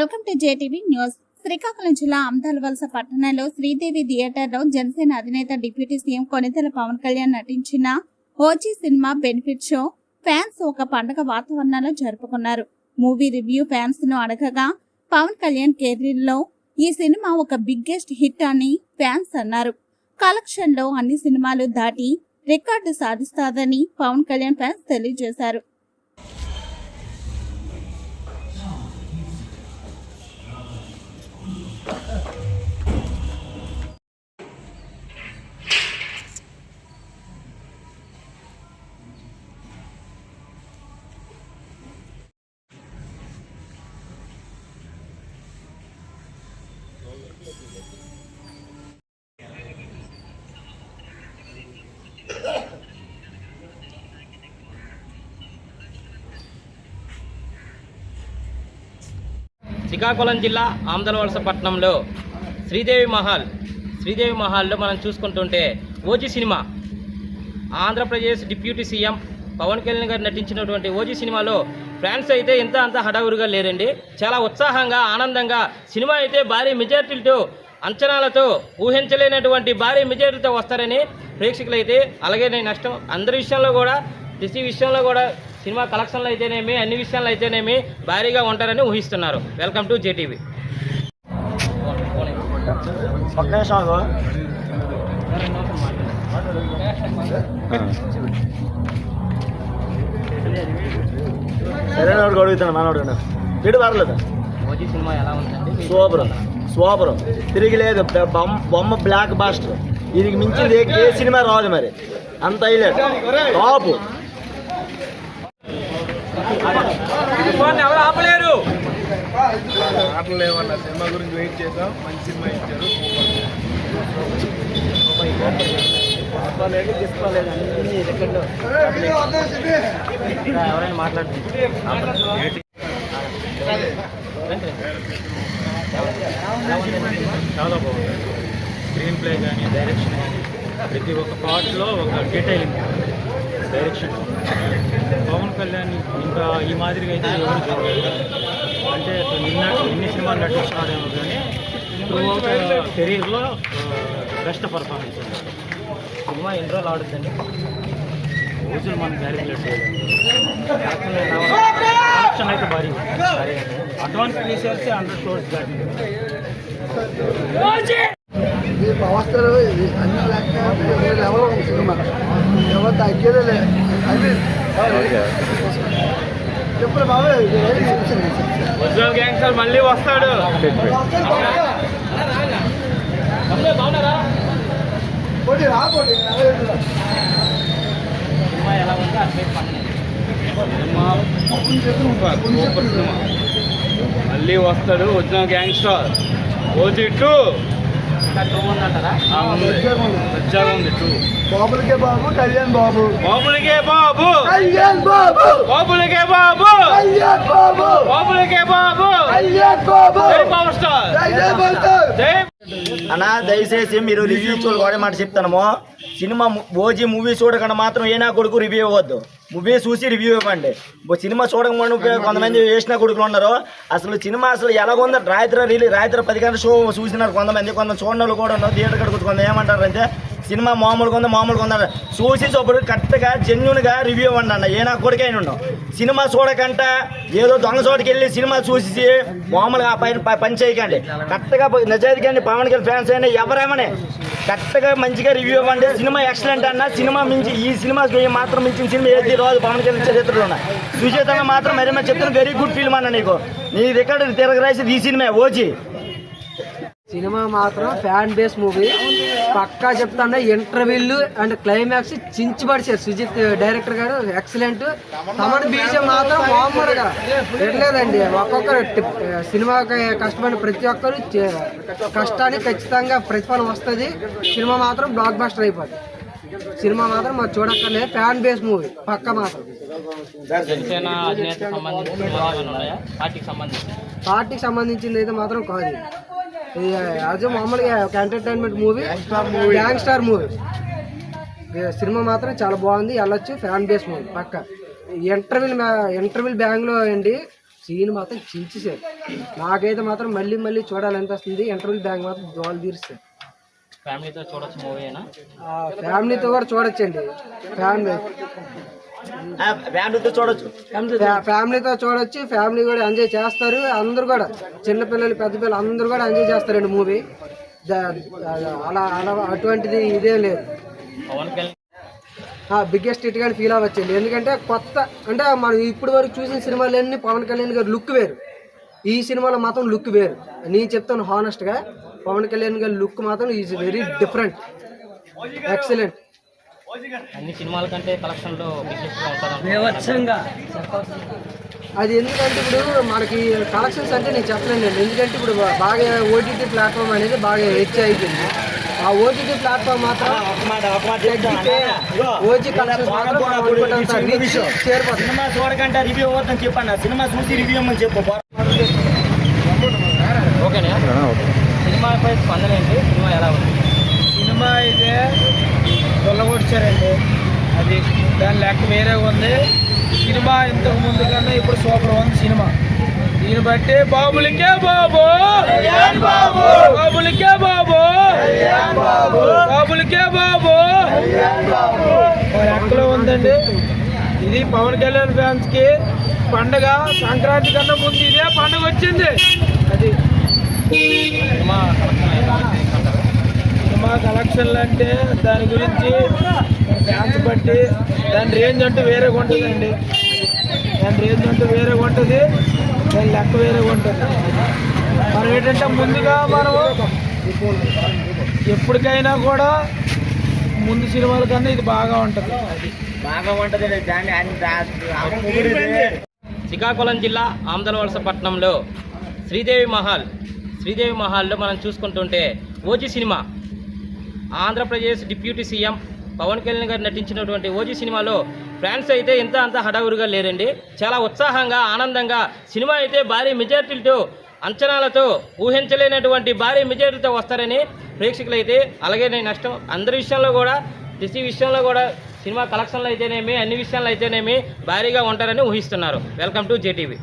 Welcome to JTV news. Srikakulam జిల్లా అమదాలవలస పట్టణంలో శ్రీదేవి థియేటర్లో జనసేన అధినేత డిప్యూటీ సీఎం కొనితెల పవన్ కళ్యాణ్ నటించిన ఓజీ సినిమా బెనిఫిట్ షో ఫ్యాన్స్ ఒక పండగ వాతావరణంలో జరుపుకున్నారు. మూవీ రివ్యూ ఫ్యాన్స్ను అడగగా పవన్ కళ్యాణ్ కెరీర్లో ఈ సినిమా ఒక బిగ్గెస్ట్ హిట్ అని ఫ్యాన్స్ అన్నారు. కలెక్షన్లో అన్ని సినిమాలు దాటి రికార్డు సాధిస్తాదని పవన్ కళ్యాణ్ ఫ్యాన్స్ తెలియజేశారు. శ్రీకాకుళం జిల్లా ఆమదలవలస పట్టణంలో శ్రీదేవి మహల్ శ్రీదేవి మహల్లో మనం చూసుకుంటుంటే ఓజీ సినిమా. ఆంధ్రప్రదేశ్ డిప్యూటీ సీఎం పవన్ కళ్యాణ్ గారు నటించినటువంటి ఓజీ సినిమాలో ఫ్యాన్స్ అయితే ఇంత అంత హడావుడిగా లేరండి. చాలా ఉత్సాహంగా ఆనందంగా సినిమా అయితే భారీ మెజార్టీలతో అంచనాలతో ఊహించలేనటువంటి భారీ మెజారిటీతో వస్తారని ప్రేక్షకులు అయితే అలాగే నేను నష్టం అందరి విషయంలో కూడా ప్రతి విషయంలో కూడా సినిమా కలెక్షన్లు అయితేనేమి అన్ని విషయాల్లో అయితేనేమి భారీగా ఉంటారని ఊహిస్తున్నారు. Welcome to JTV. ఆగు. సరే వాడికి అడుగుతాను మనోడు ఇటు పర్లేదు ఓజీ సినిమా ఎలా ఉందండి? Super super. తిరిగి లేదు బొమ్మ బొమ్మ బ్లాక్ బాస్టర్ దీనికి మించింది ఏ- ఏ సినిమా రాదు మరి. అంత హైలైట్. టాప్ ఎవరు ఆపలేరు సినిమా గురించి వెయిట్ చేద్దాం. మంచి సినిమా ఇచ్చారు. ఎవరైనా మాట్లాడుతున్నారు చాలా బాగుంది స్క్రీన్ ప్లే కానీ డైరెక్షన్ కానీ ప్రతి ఒక్క పార్ట్లో ఒక డీటెయిలింగ్ డైరెక్షన్ పవన్ కళ్యాణ్ ఇంకా ఈ మాదిరిగా అయితే ఎవరు చూడలేదు. అంటే నిన్న ఎన్ని సినిమాలు నటిస్తున్నాడేమో కానీ త్రూ అవుట్ కెరీర్లో బెస్ట్ పర్ఫార్మెన్స్ సినిమా ఎన్ని రోజులు ఆడుతుందండి రోజులు మనం క్యాలిక్యులేట్ కలెక్షన్ అయితే భారీ. అడ్వాన్స్ రీసేల్స్ హండ్రెడ్ క్రోర్స్ దాటింది ఈ అవస్థలు ఇది అన్ని లెక్క వేరే లెవెల్ ఉంది సినిమా. ఎవరు తగ్గేదే లేదు. అది బాబు ఒరిజినల్ గ్యాంగ్స్టర్ మళ్ళీ వస్తాడు. పోటీ రా పోటీ సినిమా ఎలా ఉంది అప్డేట్ పండుగ సూపర్ సినిమా. మళ్ళీ వస్తాడు ఒరిజినల్ గ్యాంగ్స్టర్. OG two. బాబులకే బాబు కళ్యాణ్ బాబు. బాబులకే బాబు. కళ్యాణ్ బాబు. బాబులకే బాబు. కళ్యాణ్ బాబు. బాబులకే బాబు. కళ్యాణ్ బాబు. జై పవర్ స్టార్. జై జై బల్తార్. జై అన్న దయచేసి మీరు రివ్యూ చూడ కూడా మాట చెప్తాను. సినిమా ఓజీ మూవీ చూడకుండా మాత్రం ఏ నా కొడుకు రివ్యూ ఇవ్వద్దు. మూవీ చూసి రివ్యూ ఇవ్వండి. సినిమా చూడకుండా కొంతమంది వేసిన కొడుకులు ఉన్నారు. అసలు సినిమా అసలు ఎలాగుందో రాత్రి రిలీజ్ రాత్రి పది గంటల షో చూసినారు కొంతమంది. కొంత వాళ్ళు కూడా ఉన్నారు. థియేటర్ కడుకు కొంత ఏమంటారు అంటే సినిమా మామూలుగా ఉంది? మామూలుగా ఉందన్నారు చూసి చూపడు కరెక్ట్గా జెన్యున్గా రివ్యూ ఇవ్వండి అన్న. ఏ నా కొడుకైనా ఉండవు సినిమా చూడకంట ఏదో దొంగ చోటుకెళ్ళి సినిమా చూసి మామూలుగా ఆ పైన ప- పని చేయకండి. కరెక్ట్గా పోయి కానీ పవన్ కళ్యాణ్ ఫ్యాన్స్ అయినా ఎవరేమని? కరెక్ట్గా మంచిగా రివ్యూ ఇవ్వండి. సినిమా ఎక్సలెంట్ అన్న. సినిమా మించి ఈ సినిమా మాత్రం మించిన సినిమా ఏది రోజు పవన్ కళ్యాణ్ చరిత్రలో సుచేతంగా మాత్రం మరి మరి చెప్తున్నా వెరీ గుడ్ ఫిల్మ్ అన్న నీకు. నీ రికార్డు తిరగరాసి ఈ సినిమా ఓజీ. సినిమా మాత్రం ఫ్యాన్ బేస్ మూవీ పక్కా చెప్తాను ఇంటర్వ్యూలు అండ్ క్లైమాక్స్ చించి పడిచారు సుజిత్ డైరెక్టర్ గారు ఎక్సలెంట్ తమడు బీజం మాత్రం మామూలుగా పెట్టలేదండి. ఒక్కొక్కరు సినిమాకి కష్టపడిన ప్రతి ఒక్కరు కష్టానికి ఖచ్చితంగా ప్రతిఫలం వస్తుంది. సినిమా మాత్రం బ్లాక్ బస్టర్ అయిపోతుంది సినిమా మాత్రం మాకు చూడక్కర్లేదు. ఫ్యాన్ బేస్ మూవీ పక్క మాత్రం. పార్టీకి సంబంధించి పార్టీకి సంబంధించింది అయితే మాత్రం కాదు. యాజ్ మామూలుగా ఒక entertainment movie gangster movie cinema మాత్రం చాలా బాగుంది. వెళ్ళొచ్చు. ఫ్యాన్ బేస్ మూవీ పక్క. ఇంటర్వ్యూల్ ఇంటర్వ్యూల్ బ్యాంగ్లో అండి. సీన్ మాత్రం చించేశారు నాకైతే మాత్రం మళ్ళీ మళ్ళీ చూడాలనిపిస్తుంది. ఇంటర్వ్యూ బ్యాంక్ మాత్రం దోలు తీరుస్తారు. ఫ్యామిలీతో చూడొచ్చు మూవీ అయినా ఆ, ఫ్యామిలీతో కూడా చూడొచ్చండి. ఫ్యామిలీ. ఫ్యామిలీతో చూడొచ్చు. ఫ్యా- ఫ్యామిలీతో చూడొచ్చు ఫ్యామిలీ కూడా ఎంజాయ్ చేస్తారు. అందరూ కూడా చిన్నపిల్లలు పెద్ద పిల్లలు అందరూ కూడా ఎంజాయ్ చేస్తారండి మూవీ అలా అలా అటువంటిది ఇదే లేదు. బిగ్గెస్ట్ హిట్ గాని ఫీల్ అవ్వచ్చండి. ఎందుకంటే కొత్త అంటే మనం ఇప్పుడు వరకు చూసిన సినిమాలన్నీ పవన్ కళ్యాణ్ గారి లుక్ వేరు. ఈ సినిమాలో మాత్రం లుక్ వేరు. నేను చెప్తాను హానెస్ట్గా పవన్ కళ్యాణ్ గారి లుక్ మాత్రం ఈజ్ వెరీ డిఫరెంట్. ఎక్సలెంట్. అన్ని సినిమాల కంటే కలెక్షన్లో అది ఎందుకంటే ఇప్పుడు మనకి కలెక్షన్స్ అంటే నేను చెప్పలేను ఎందుకంటే ఇప్పుడు బాగా ఓటీటీ ప్లాట్ఫామ్ అనేది బాగా హెచ్ అయిపోయింది ఆ ఓటీటీ ప్లాట్ఫామ్ మాత్రం సినిమా చూడకంటే రివ్యూ అవ్వద్దని చెప్పన్న. సినిమా చూసి రివ్యూ ఇవ్వమని చెప్పు ఓకేనా? సినిమాపై స్పందన ఏంటి? సినిమా ఎలా ఉంది? సినిమా అయితే దొల్లగొచ్చారండి అది దాని లెక్క వేరే ఉంది. సినిమా ఇంతకు ముందు కన్నా ఇప్పుడు సూపర్ ఉంది సినిమా. దీన్ని బట్టి బాబులకే బాబు! బాబులకే బాబు బాబులకే బాబు ఒక లెక్కలో ఉందండి ఇది పవన్ కళ్యాణ్ ఫ్యాన్స్కి పండగ సంక్రాంతి కన్నా ముందు ఇదే పండగ వచ్చింది. అది సినిమా కలెక్షన్లు అంటే దాని గురించి ఫ్యాన్స్ బట్టి దాని రేంజ్ అంటూ వేరేగా ఉంటుందండి. దాని రేంజ్ అంటూ వేరేగా ఉంటుంది దాని లెక్క వేరేగా ఉంటుంది. మనం ఏంటంటే ముందుగా మనము ఎప్పటికైనా కూడా ముందు సినిమాల కన్నా ఇది బాగా ఉంటుంది. బాగా ఉంటది శ్రీకాకుళం జిల్లా ఆమదలవలస పట్టణంలో శ్రీదేవి మహల్ శ్రీదేవి మహల్లో మనం చూసుకుంటుంటే ఓజీ సినిమా. ఆంధ్రప్రదేశ్ డిప్యూటీ సీఎం పవన్ కళ్యాణ్ గారు నటించినటువంటి ఓజీ సినిమాలో ఫ్యాన్స్ అయితే ఇంత అంత హడావుడిగా లేరండి. చాలా ఉత్సాహంగా ఆనందంగా సినిమా అయితే భారీ మెజార్టీలతో అంచనాలతో ఊహించలేనటువంటి భారీ మెజార్టీతో వస్తారని ప్రేక్షకులు అయితే అలాగే నేను నష్టం అందరి విషయంలో కూడా ప్రతి విషయంలో కూడా సినిమా కలెక్షన్లు అయితేనేమి అన్ని విషయాలు అయితేనేమి భారీగా ఉంటారని ఊహిస్తున్నారు. Welcome to JTV.